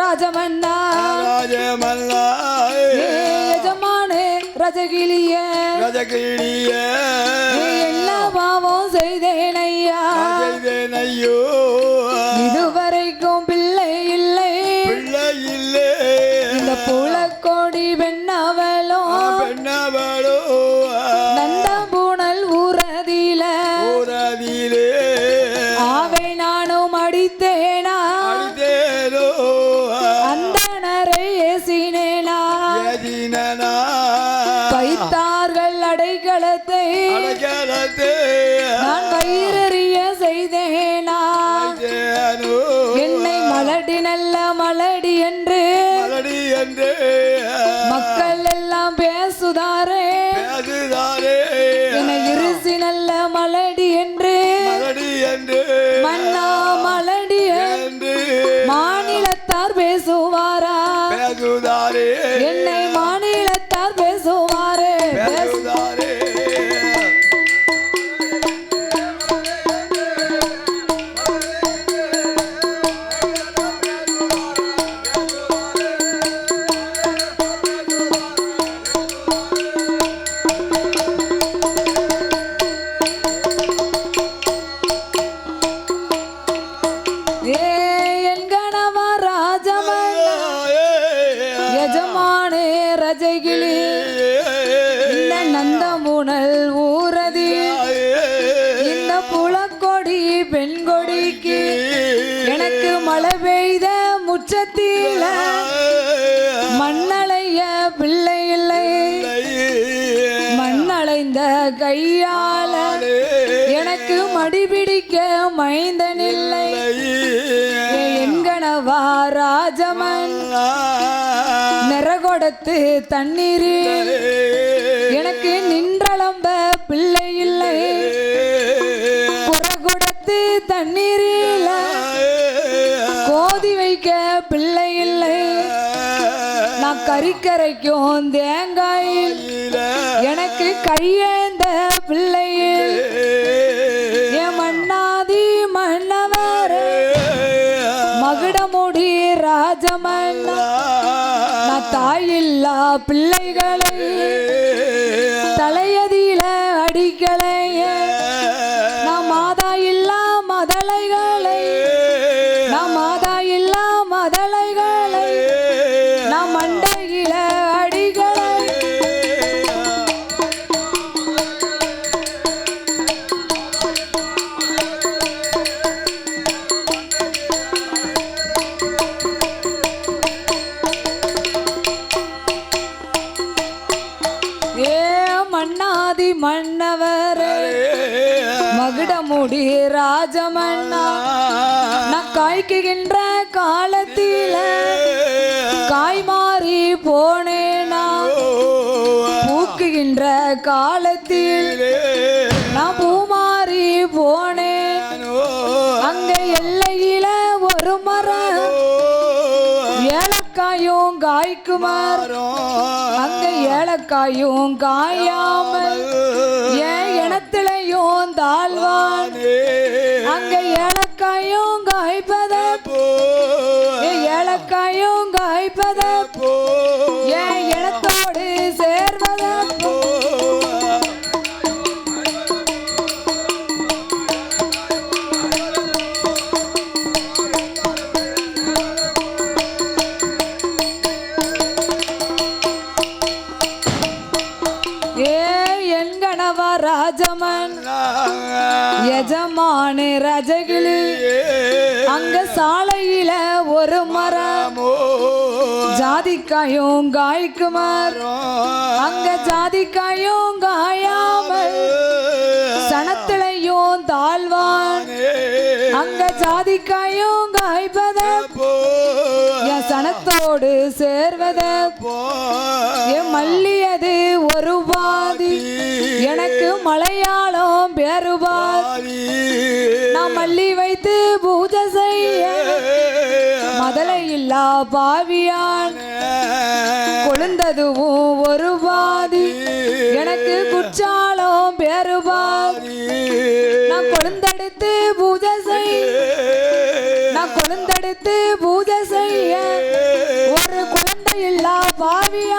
ராஜமன்னா. ராஜமல்லா ஏ எஜமானே ரஜகிளிய ரஜகிழிய என்ன பாவம் செய்தேன் ஐயா. செய்தேன் நல்ல மலடி என்று நிறகொடத்து தண்ணீரில் எனக்கு நின்றளம்ப பிள்ளை இல்லை புறகுடத்து தண்ணீரில் கோதி வைக்க பிள்ளை இல்லை நான் கறிக்கரைக்கும் தேங்காயில் எனக்கு கையேந்த பிள்ளைகளை தலையதில அடிக்கலைய. ஏலக்காயும் காய்க்குமார். அங்க ஏலக்காயும் காயாமல் ஏன் இனத்திலையும் தாழ்வான் அங்க ஏலக்காயும் காய்ப்பத எஜமானு ரஜகிளி. அங்க சாலையில ஒரு மரம். ஜாதிக்காயும் காய்க்குமார். அங்க ஜாதிக்காயும் காயாமல். சனத்திலையும் தாழ்வான் அங்க ஜாதிக்காயும் காய்ப்பத என் மல்லியோடு சேர்வத. என் மல்லியது ஒரு பாதி எனக்கு மலையாளம் பெருபாதி நான் மல்லி வைத்து பூஜை செய்ய. மதலை இல்லா பாவியான். கொழுந்ததுவும் ஒரு பாதி எனக்கு குற்றாலம் பெருபாதி பாவியானே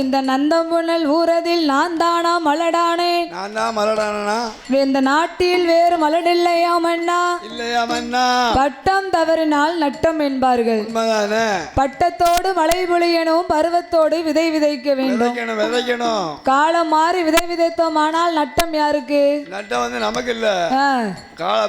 இந்த நந்தமுனல் ஊரதில் நான் தானா மலடானே? நான் தான் மலடானா இந்த நாட்டில் வேறு மலடில்லையா மன்னா இல்லையா மன்னா பட்டம் தவறினால் நட்டம் என்பார்கள். உண்மைதானே? பட்டத்தோடு மழை பொழியணும் பருவத்தோடு விதை விதைக்க வேண்டும். விதைக்கணும் விதைக்கணும். காலம் மாறி விதை விதைத்தோமானால் நட்டம் யாருக்கு? நட்டம் வந்து நமக்கு இல்ல ஆ, கால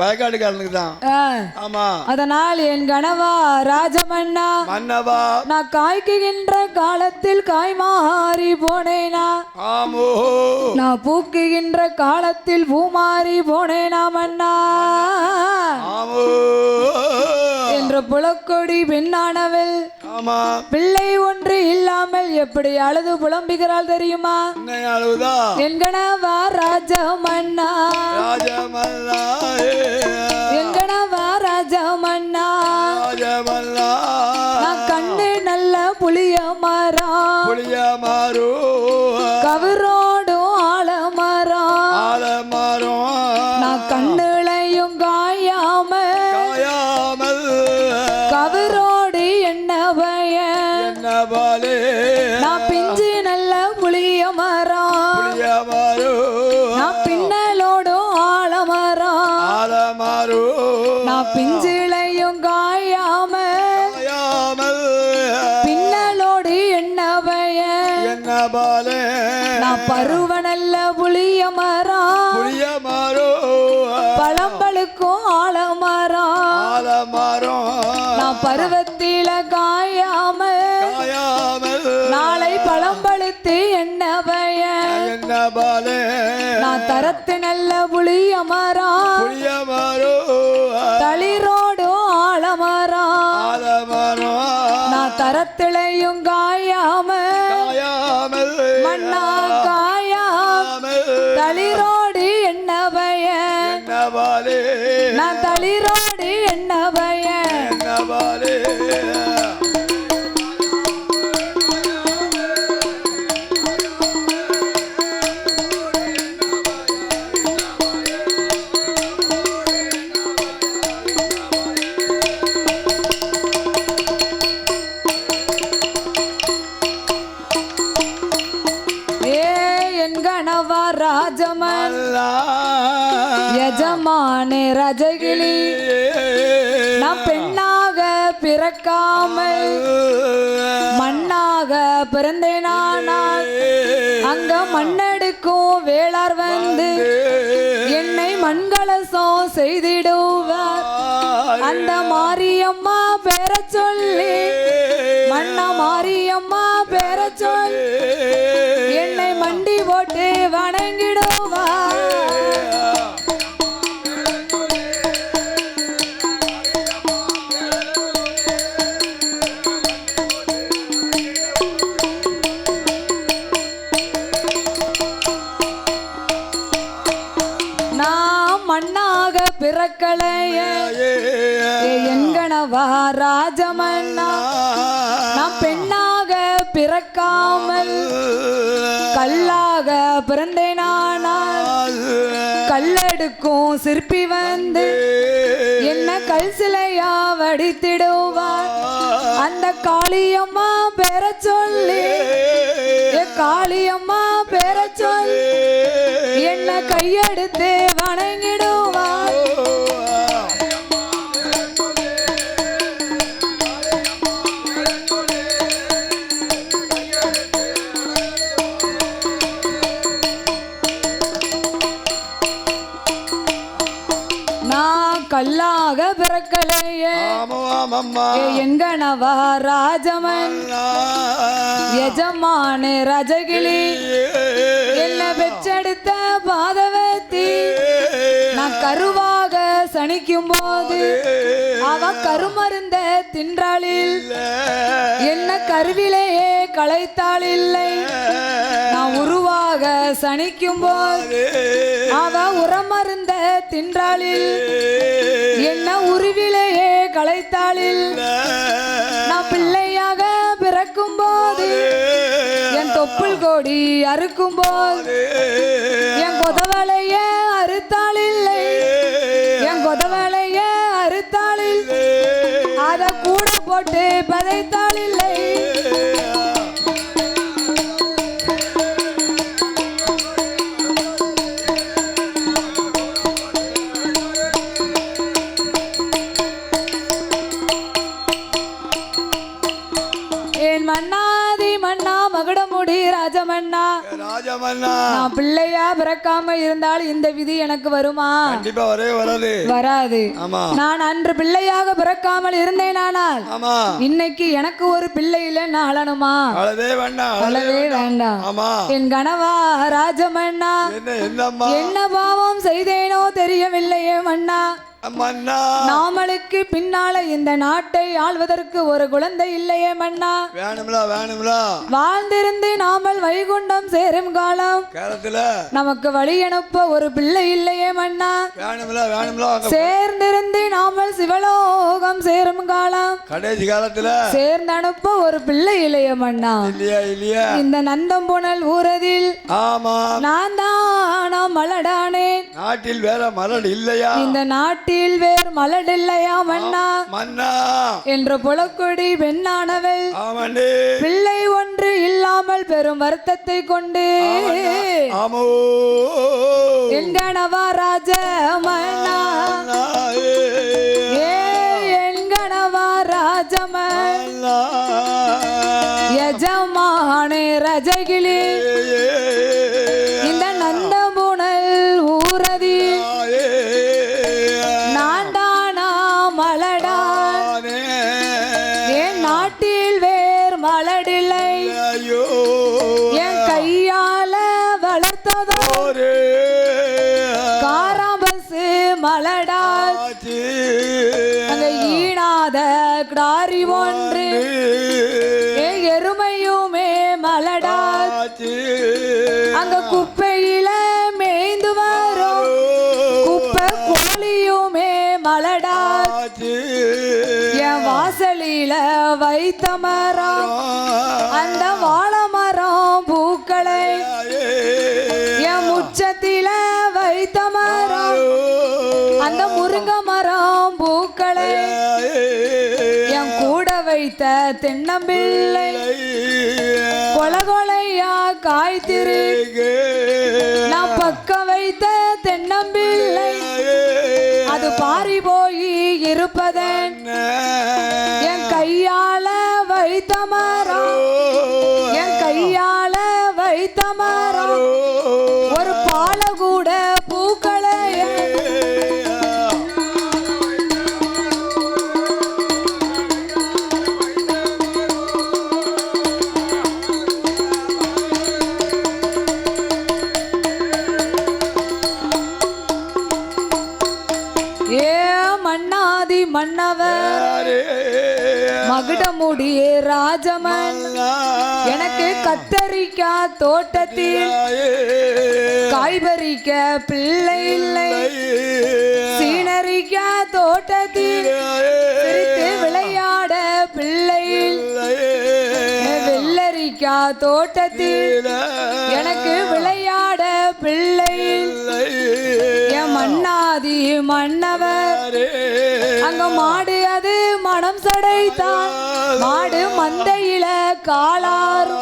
வயக்காட்டுக்காரனுக்கு தான். ஆ. ஆமா. அதனால் என் கணவா ராஜமன்னா மன்னவா. நான் காய்க்குகின்ற காலத்தில் காய் மாறி போனேனா? ஆமோ. நான் பூக்குகின்ற காலத்தில் பூ மாறி போனேனா மன்னா? ஆமோ. என்ற புலக்கொடி பெண்ணானவள் ஆமா. பிள்ளை ஒன்று இல்லாமல் எப்படி அழுது புலம்புகிறாள் தெரியுமா? என்ன அழுவுதா என் நான் பருவ நல்ல புளிய மரம் புளிய மாறு பழம்பழுக்கும் ஆலமரம் ஆலமரம். நான் பருவத்தில காயாம காயாமல். நாளை பழம்பழுத்து என்ன பய என்ன பாலே? நான் தரத்து நல்ல புளிய மரம் புளிய மாறு தளிரோடும் ஆலமரம் ஆலமரம். நான் தரத்திலையும் காயாம மாரியம்மா பேர சொல்லி. மண்ணா மாரியம்மா பேர சொல்லி. என்னை மண்டி போட்டு வணங்கிடுவா. கல்லெடுக்கும் சிற்பி வந்து என்ன கல் சிலையா வடித்திடுவார். அந்த காளியம்மா பேர சொல்லி காளியம்மா பேர சொல்லி என்ன கையெடுத்து எங்கனவா ராஜமன்? எஜமானே ரஜகிளி. என்ன பெற்றெடுத்த பாதவத்தி நான் கருவாக சனிக்கும் போது அவ கருமருந்த தின்றாளில். என்ன கருவிலேயே களைத்தாள் இல்லை. நான் உருவாக சனிக்கும் போது அவ உரமருந்த தின்றாளில். பதைத்தாளில் நான் பிள்ளையாக பிறக்கும் போது என் தொப்புள் கோடி அறுக்கும் போது என் கொதவளைய அறுத்தாள் இல்லை என் கொதவளைய அறுத்தாளில். அத கூட போட்டு பதைத்தாள் இல்லை இந்த விதி எனக்கு வருமா? கண்டிப்பா வரவே வராது. வராது. ஆமா. நான் அன்று பிள்ளையாக பிறக்காமல் இருந்தேனானால் ஆமா. இன்னைக்கு எனக்கு ஒரு பிள்ளை இல்லைன்னு அழணுமா? அழவே வேண்டாம் அழவே வேண்டாம். ஆமா. என் கனவா ராஜமன்னா என்ன பாவம் செய்தேனோ தெரியவில்லையே மன்னா நாமளுக்கு பின்னால இந்த நாட்டை ஆள்வதற்கு ஒரு குழந்தை இல்லையே மன்னா. வேணும்ல வேணும்ல. வாழ்ந்திருந்து நாமல் வைகுண்டம் சேரும் காலம். காலத்துல நமக்கு வழி அனுப்ப ஒரு பிள்ளை இல்லையே மன்னா. வேணும்ல வேணும்ல சேர்ந்திருந்து நாமல் சிவலோகம் சேரும் காலம். கடைசி காலத்துல. சேர்ந்து அனுப்ப ஒரு பிள்ளை இல்லையே மன்னா. இல்லையா இல்லையா? இந்த நந்தம்புணல் ஊரதில் ஆமா நான் தானா மலடானேன். நாட்டில் வேற மலர் இல்லையா? இந்த நாட்டில் வேறு மலடில்லையா மன்னா? மன்னா. என்ற புலக்கொடி பெண்ணானவள் பிள்ளை ஒன்று இல்லாமல் பெரும் வருத்தத்தை கொண்டு. ஆமோ. என் கணவா ராஜ மன்னா? வாசலில வைத்த மரம் அந்த வாழை மரம் பூக்களை என் முச்சத்தில வைத்த மரம் அந்த முருங்க மரம் பூக்களை என் கூட வைத்த தென்னம்பிள்ளை கொல கொலையா காய்த்திரு. நான் பக்கம் வைத்த தென்னம்பிள்ளை அது பாரி போய் இருப்பதன். வைத்த என் கையால வைத்த கத்தரிக்காய் தோட்டத்தில் காய்பறிக்க பிள்ளை இல்லை. சீனரிக்காய் தோட்டத்தில் சிரித்து விளையாட பிள்ளை. இல்லை. வெள்ளரிக்காய் தோட்டத்தில் எனக்கு விளையாட பிள்ளை. என் மன்னாதி மன்னவர் அங்க மாடு அது மனம் சடைத்தான். மாடு மந்தையில காளார்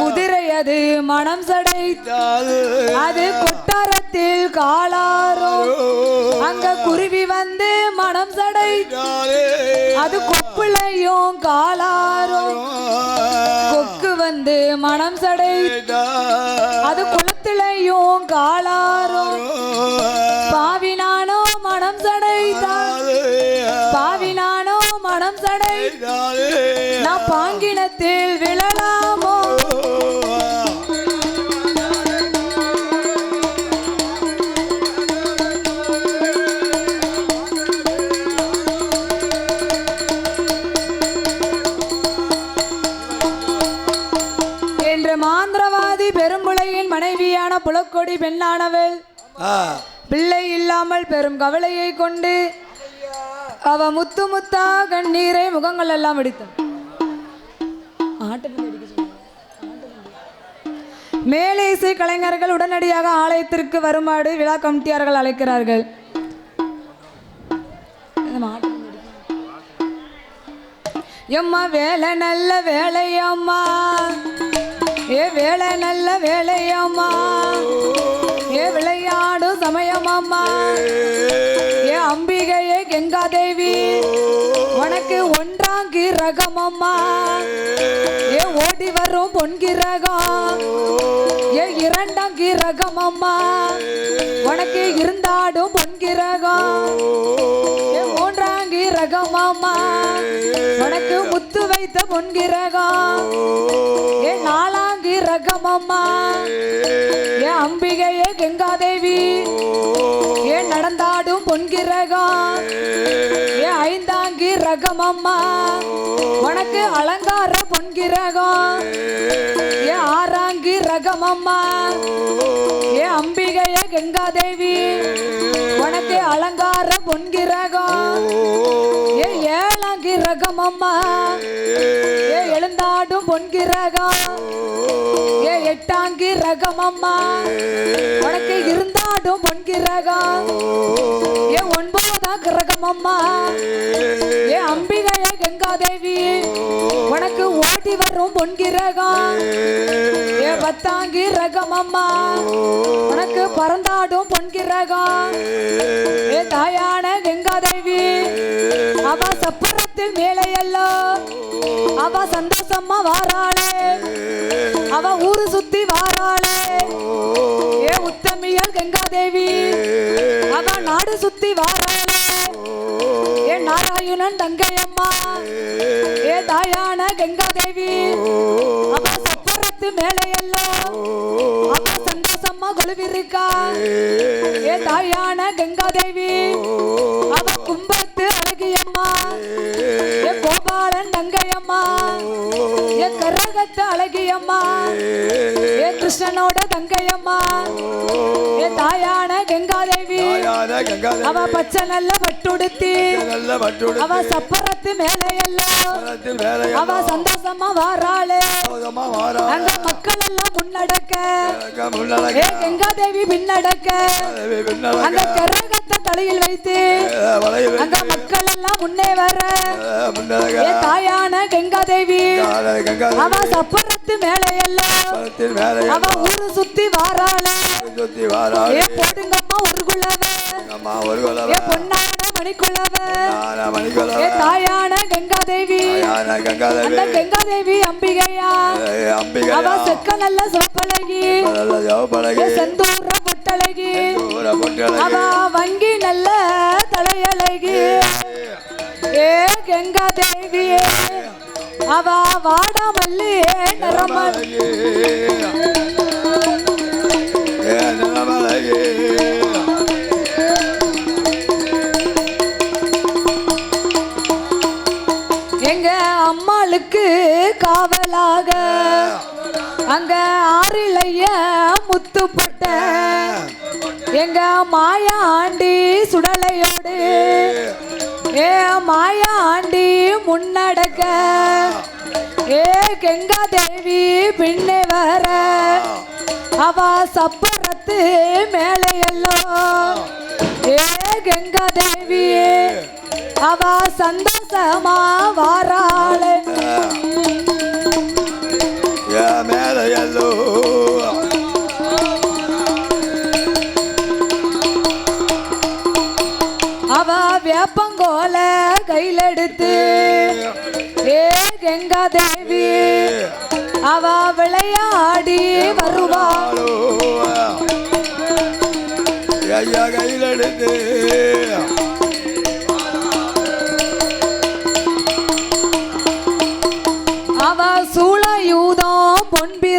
குதிரை அது மனம் சடைத்தான் அது கொட்டாரத்தில் காளாரோ அங்க குருவி வந்து மனம் சடை அது கொப்புளையும் காளாரோ கொக்கு வந்து மனம் சடை அது குளத்திலையும் காளாரோ பாவினானோ சடை. நான் பாங்கினத்தில் விழலாமோ? என்று மாந்திரவாதி பெரும்புளையின் மனைவியான புலக்கொடி பெண்ணானவள். பிள்ளை இல்லாமல் பெரும் கவலையை கொண்டு அவ முத்து முத்தா கண்ணீரை முகங்கள் எல்லாம் வெடித்தான் மேலே இசை கலைஞர்கள் உடனடியாக ஆலயத்திற்கு வருமாறு விழா கமிட்டியார்கள் அழைக்கிறார்கள். எம்மா வேலை நல்ல வேலையம்மா ஏ வேலை நல்ல வேலையம்மா விளையாடும் சமயமம்மா. ஏ அம்பிகையே கங்கா தேவி உனக்கு ஒன்றாங்கி ரகமம்மா ஏ ஓடி வரும் பொன்கிரகம் ஏ இரண்டாங்கி ரகமம்மா உனக்கு இருந்தாடும் பொன்கிரகம் ஏ மூன்றாங்கி ரகமம்மா உனக்கு முத்து வைத்த பொன்கிரகம் ஏ நாலாம் ரகமம்மா. ஏ. அம்பிகையே கங்காதேவி. ஏ நடந்தாடும் பொன்கிரகம் ஏ. ஐந்தாங்கி ரகமம்மா. உனக்கு அலங்கார பொன்கிரகம் ஏ. ஆறாங்கி ரகமம்மா. ஏ அம்பிகையே கங்காதேவி. உனக்கு அலங்கார பொன்கிரகம் ஏ பொன்கிரகம் அம்மா ஏ எழுந்தாடும் பொன்கிரகம். ஏ எட்டாங்கி ரகமம்மா உனக்கு இருந்தாடும் பொன்கிரகம். ஏ ஒன்பதாம் கிரகமம்மா. ஏ அம்பிகைய கங்காதேவி. உனக்கு ஓடி வரும் பொன்கிரகம் ஏ. பத்தாங்கி ரகமம்மா உனக்கு பறந்தாடும் பொன்கிரகம் ஏ. தாயான கங்காதேவி. அவ சப்பரத்தில் மேலையல்லோ. அவ சந்தோஷமா வாராளே. அவ ஊரு சுத்தி வாராளே. ஏ உத்தமியல் கங்காதேவி. அவ நாடு சுத்தி வாராளே. ஏ நாராயணன் தங்கையம்மா. ஏ தாயான கங்காதேவி. அவ சப்பரத்து மேலையெல்லாம் அவ சந்தோஷமா கொழுவிருக்கா. ஏ தாயான கங்காதேவி. அவ கும்பத்து அழகியம்மா. ஏ கோபாலன் தங்கையம்மா. ஏ கரகத்து அழகியம்மா. ஏ கிருஷ்ணனோட தங்கையம்மா. ஏ தாயான கங்காதேவி. அவ பச்சை நல்ல பட்டுடுத்தி நல்ல பட்டுடுத்தி. அவ சப்பரத்து வேலை அவ சந்தோஷமா வாராளே. சந்தோஷமா வாரா. அங்க மக்கள் எல்லாம் முன்னடக்க. ஏ தேவி பின்னடக்க. அந்த கரகத்தை தலையில் வைத்து. அங்க மக்கள் எல்லாம் முன்னே வர. ஏ, தாயான கங்காதேவி. தாயான கங்காதேவி. அவ சப்பரத்து மனத்தில் வேலை அவ ஊரு சுத்தி வாராளே. சுத்தி வாரா. ஏ போடுங்கம்மா ஒரு ஏ பொன்னான மணிக்குலவ. மணிக்குலவ. ஏ தாயான கங்காதேவி. தாயான கங்காதேவி. அந்த கங்காதேவி அம்பிகையா. ஏ, அம்பிகை. அவ செக்க நல்ல சோப்பழகி நல்ல செந்தூர பொட்டழகி. பொட்டழகி. அவ வங்கி நல்ல தலையழகி. ஏ கங்கா தேவியே அவ வாடாமல்லி நிறமல் ஏ. காவலாக. அங்க ஆறிலைய முத்துப்பட்ட. எங்க மாயா ஆண்டி சுடலையோடு. ஏ மாயா ஆண்டி முன்னடக்க. ஏ கெங்கா தேவி பின்னே வர. அவ சப்பரத்து மேலே எல்லாம் ஏ கெங்கா தேவியே அவ சந்தோஷமா வாராளே மேல எல்லோ. அவ வேப்பங்கோல கையில் எடுத்து ஏ கங்கா தேவி அவ விளையாடி வருவாள் ஐயா கையில் எடுத்து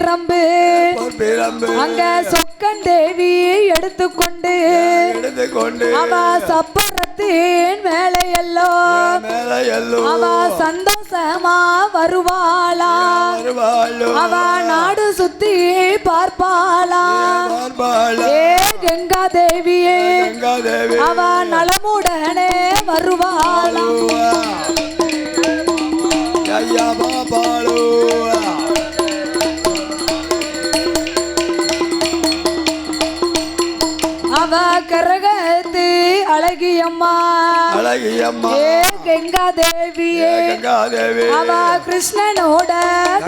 பிரம்பு அங்க சொக்கன் தேவி எடுத்துக்கொண்டு அவ சப்பரத்தின் மேலையெல்லாம் மேல எல்லோ அவ சந்தோஷமா வருவாளா. வருவாளோ. அவ நாடு சுத்தி பார்ப்பாளா. ஏ கங்கா தேவியே அவ நலமுடனே வருவாளாம் ஐயா பாபாலு கரகத்து அழகியம்மா. அழகியம்மா. ஏ கங்கா தேவியே கங்காதேவி அவ கிருஷ்ணனோட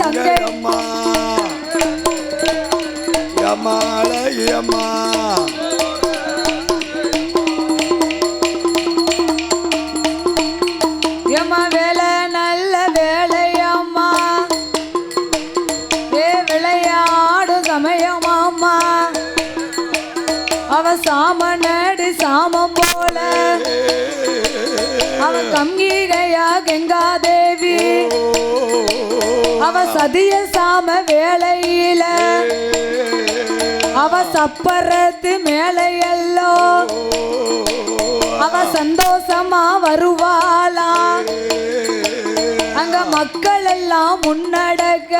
தங்கை அம்மா அழகியம்மா. கங்கீகையா கங்கா தேவி? அவ சதிய சாம வேலையில அவ சப்பரத்து மேலையல்லோ அவ சந்தோஷமா வருவாளா? அங்க மக்கள் எல்லாம் முன்னடக்க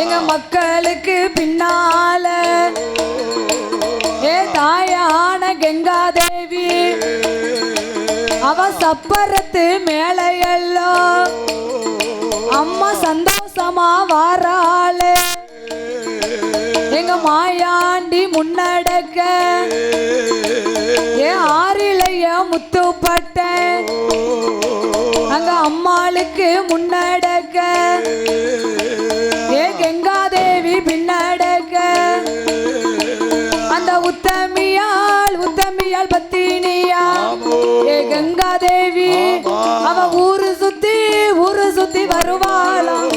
எங்க மக்களுக்கு பின்னால ஏ தாயான கங்கா தேவி அவ சப்பரத்து மேலையல்லோ. அம்மா சந்தோஷமா வாராளே. எங்க மாயாண்டி முன்னடக்க. ஏ ஆறிலைய முத்துப்பட்டேன் அங்க அம்மாளுக்கு முன்னடக்க. ஏ கங்காதேவி பின்னட கங்காதேவி அவ ஊரு சுத்தி ஊரு சுத்தி வருவாளாம்.